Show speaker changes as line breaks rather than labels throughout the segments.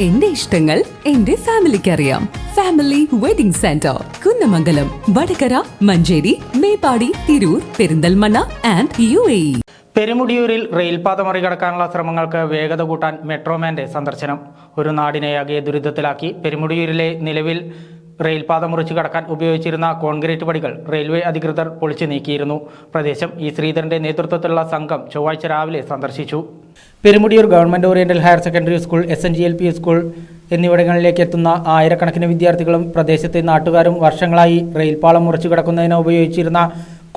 എന്റെ ഇഷ്ടങ്ങൾ എന്റെ ഫാമിലിക്ക് അറിയാം family wedding centre Kunnamangalam Vadakara Manjeri Meppadi Tirur Perinthalmanna and U A
പെരുമുടിയൂരിൽ റെയിൽപാത മറികടക്കാനുള്ള ശ്രമങ്ങൾക്ക് വേഗത കൂട്ടാൻ മെട്രോമാന്റെ സന്ദർശനം. ഒരു നാടിനെയാകെ ദുരിതത്തിലാക്കി പെരുമുടിയൂരിലെ നിലവിൽ റെയിൽപാത മുറിച്ചു കടക്കാൻ ഉപയോഗിച്ചിരുന്ന കോൺക്രീറ്റ് പടികൾ റെയിൽവേ അധികൃതർ പൊളിച്ചു നീക്കിയിരുന്നു. പ്രദേശം ഇ ശ്രീധരന്റെ നേതൃത്വത്തിലുള്ള സംഘം ചൊവ്വാഴ്ച രാവിലെ സന്ദർശിച്ചു. Perumudiyur government oriental higher secondary school S N G L P school എന്നിവിടങ്ങളിലേക്ക് എത്തുന്ന ആയിരക്കണക്കിന് വിദ്യാർത്ഥികളും പ്രദേശത്തെ നാട്ടുകാരും വർഷങ്ങളായി റെയിൽപാളം മുറിച്ചു കിടക്കുന്നതിന് ഉപയോഗിച്ചിരുന്ന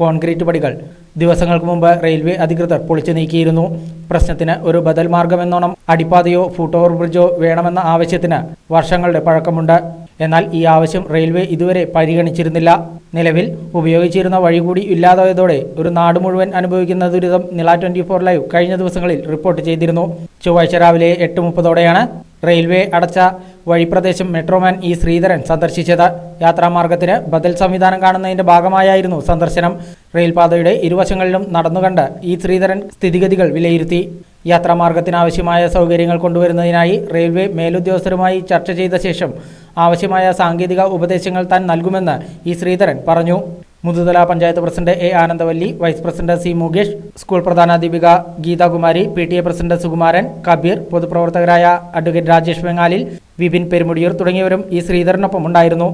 കോൺക്രീറ്റ് പടികൾ ദിവസങ്ങൾക്ക് മുമ്പ് റെയിൽവേ അധികൃതർ പൊളിച്ചു നീക്കിയിരുന്നു. പ്രശ്നത്തിന് ഒരു ബദൽ മാർഗമെന്നോണം അടിപ്പാതയോ ഫുട് ബ്രിഡ്ജോ വേണമെന്ന ആവശ്യത്തിന് വർഷങ്ങളുടെ പഴക്കമുണ്ട്. എന്നാൽ ഈ ആവശ്യം റെയിൽവേ ഇതുവരെ പരിഗണിച്ചിരുന്നില്ല. നിലവിൽ ഉപയോഗിച്ചിരുന്ന വഴി കൂടി ഇല്ലാതായതോടെ ഒരു നാട് മുഴുവൻ അനുഭവിക്കുന്ന ദുരിതം നില ട്വന്റി ഫോർ ലൈവ് കഴിഞ്ഞ ദിവസങ്ങളിൽ റിപ്പോർട്ട് ചെയ്തിരുന്നു. ചൊവ്വാഴ്ച രാവിലെ എട്ട് മുപ്പതോടെയാണ് റെയിൽവേ അടച്ച വഴിപ്രദേശം മെട്രോമാൻ ഇ ശ്രീധരൻ സന്ദർശിച്ചത്. യാത്രാമാർഗത്തിന് ബദൽ സംവിധാനം കാണുന്നതിന്റെ ഭാഗമായായിരുന്നു സന്ദർശനം. റെയിൽപാതയുടെ ഇരുവശങ്ങളിലും നടന്നുകണ്ട് ഇ ശ്രീധരൻ സ്ഥിതിഗതികൾ വിലയിരുത്തി. യാത്രാമാർഗത്തിനാവശ്യമായ സൗകര്യങ്ങൾ കൊണ്ടുവരുന്നതിനായി റെയിൽവേ മേലുദ്യോഗസ്ഥരുമായി ചർച്ച ചെയ്ത ശേഷം ആവശ്യമായ സാങ്കേതിക ഉപദേശങ്ങൾ താൻ നൽകുമെന്ന് ഇ ശ്രീധരൻ പറഞ്ഞു. Muthuthala panchayat president A Anandavalli vice president C Mukesh school പ്രധാനാധ്യാപിക Geethakumari P T A president Sukumaran Kabeer പൊതുപ്രവർത്തകരായ advocate Rajesh ബംഗാലിൽ വിപിൻ പെരുമുടിയൂർ തുടങ്ങിയവരും ഈ ശ്രീധരനൊപ്പം ഉണ്ടായിരുന്നു.